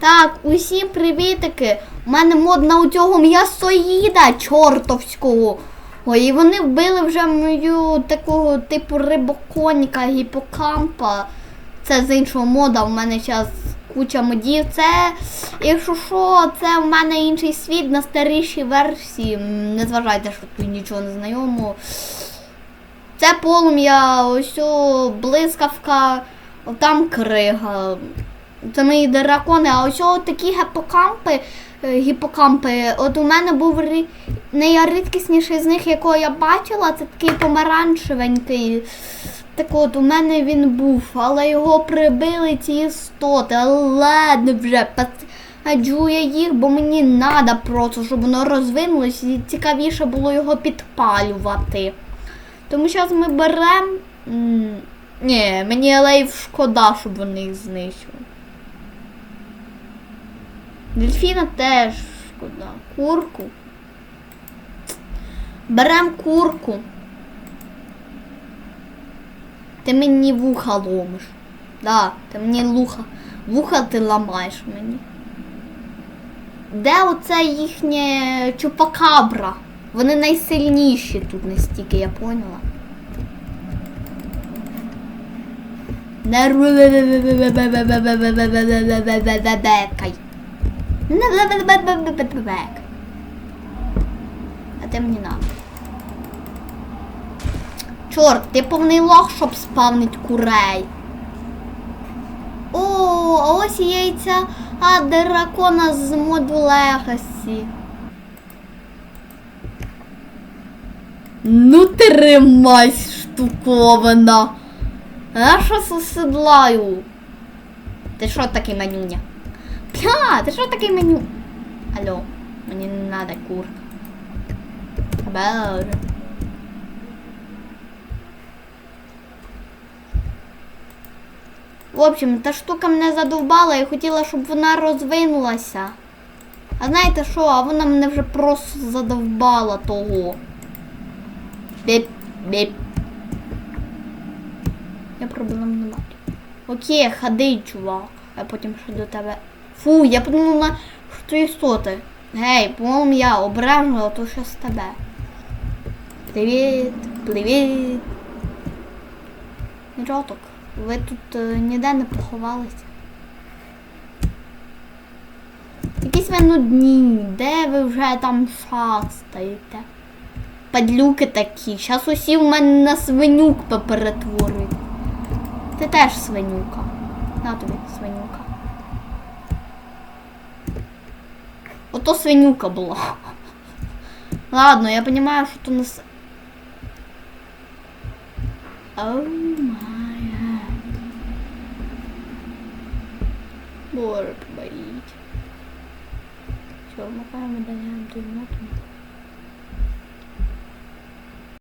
Так, усім привітики. У мене мод на у цього м'ясоїда чортовського. Ой, і вони вбили вже мою такого типу рибоконіка, гіпокампа. Це з іншого мода. У мене зараз куча модів. Це, якщо що, це в мене інший світ на старішій версії. Не зважайте, що тут нічого не знайомо. Це полум'я, ось блискавка, там крига. Це мої дракони, а ось такі гіпокампи, е, гіпокампи. От у мене був рі- найрідкісніший з них, якого я бачила, це такий помаранчевенький. Так от у мене він був, але його прибили ці істоти. Ладно вже посаджу я їх, бо мені треба просто, щоб воно розвинулось і цікавіше було його підпалювати. Тому зараз ми беремо. Ні, мені лейв шкода, щоб вони їх знищили. Дельфіна теж шкода. Курку. Берем курку. Ти мені вуха ломиш. Да, ти мені луха. Вуха ти ламаєш мені. Де оце їхнє чупакабра? Вони найсильніші тут настільки, я поняла. Не. А ти мені надо. Чорт, ти повний лох, щоб спавнить курей. О, ось яйця а дракона з моду Легасі. Ну тримай, штуковина. А що соседлаю? Ти що такий манюня? Пля, ти що такий маню? Алло, мені не надо курка. Боже. В общем, та штука мене задовбала і хотіла, щоб вона розвинулася. А знаєте що, а вона мене вже просто задовбала того. Біп, біп. Я проблем не маю. Окей, ходи, чувак. А потім ще до тебе. Фу, я подумала, що ти істоти. Гей, по-моєму, я ображена, а то що з тебе. Привіт, привіт. Нічого. Ви тут е, ніде не поховалися. Якісь ви нудні, де ви вже там шастаєте? Падлюки такі. Щас усі в мене на свинюк поперетворюють. Ти теж свинюка. На тобі свинюка. Ото свинюка була. Ладно, я понимаю, що то нас. Оу май гад. Боже, побоїть. Все, вмикаємо, додаємо ту моту.